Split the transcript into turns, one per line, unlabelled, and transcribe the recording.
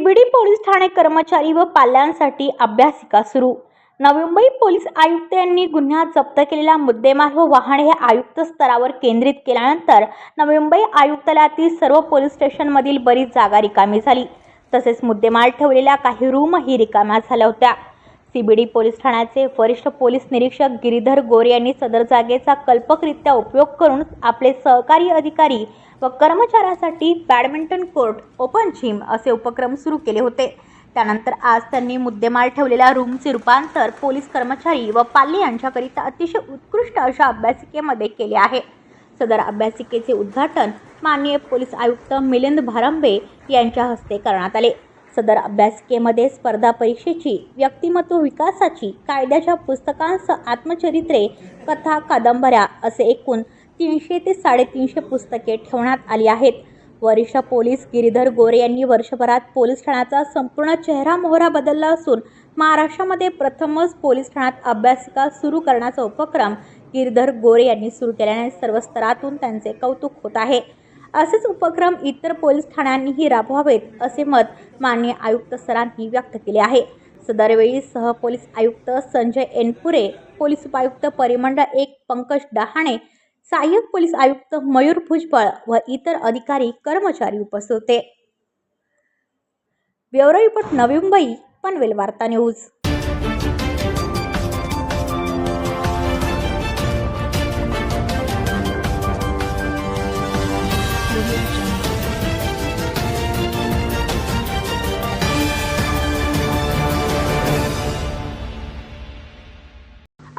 CBD police Thane कर्मचारी व पाल्यांसाठी अभ्यासिका सुरू. नवी मुंबई पोलीस आयुक्त यांनी गुन्ह्यात जप्त केलेला मुद्देमाल व वाहन हे आयुक्त स्तरावर केंद्रित केल्यानंतर नवी मुंबई आयुक्तालयातील सर्व पोलीस स्टेशनमधील बरीच जागा रिकामी झाली. तसेच मुद्देमाल ठेवलेल्या काही रूमही रिकाम्या झाल्या होत्या. सीबीडी पोलीस ठाण्याचे वरिष्ठ पोलीस निरीक्षक गिरीधर गोरे यांनी सदर जागेचा कल्पकरित्या उपयोग करून आपले सहकारी अधिकारी व कर्मचाऱ्यांसाठी बॅडमिंटन कोर्ट ओपन जिम असे उपक्रम सुरू केले होते. त्यानंतर आज त्यांनी मुद्देमाल ठेवलेल्या रूमचे रूपांतर पोलीस कर्मचारी व पाली यांच्याकरिता अतिशय उत्कृष्ट अशा अभ्यासिकेमध्ये केले आहे. सदर अभ्यासिकेचे उद्घाटन माननीय पोलीस आयुक्त मिलिंद भारंबे यांच्या हस्ते करण्यात आले. सदर अभ्यासिकेमध्ये स्पर्धा परीक्षेची व्यक्तिमत्व विकासाची कायद्याच्या पुस्तकांसह आत्मचरित्रे कथा कादंबऱ्या असे एकूण तीनशे ते साडेतीनशे पुस्तके ठेवण्यात आली आहेत. वरिष्ठ पोलीस गिरीधर गोरे यांनी वर्षभरात पोलीस ठाण्याचा संपूर्ण चेहरा मोहरा बदलला असून महाराष्ट्रामध्ये प्रथमच पोलीस ठाण्यात अभ्यासिका सुरू करण्याचा उपक्रम गिरीधर गोरे यांनी सुरू केल्याने सर्व स्तरातून त्यांचे कौतुक होत आहे. असेच उपक्रम इतर पोलीस ठाण्यांनीही राबवावेत असे मत माननीय आयुक्त सरांनी व्यक्त केले आहे. सदरवेळी सहपोलीस आयुक्त संजय एनपुरे पोलीस उपायुक्त परिमंडळ एक पंकज डहाणे सहाय्यक पोलीस आयुक्त मयूर भुजबळ व इतर अधिकारी कर्मचारी उपस्थित होते. ब्युरो रिपोर्ट नवी मुंबई पनवेल वार्ता न्यूज.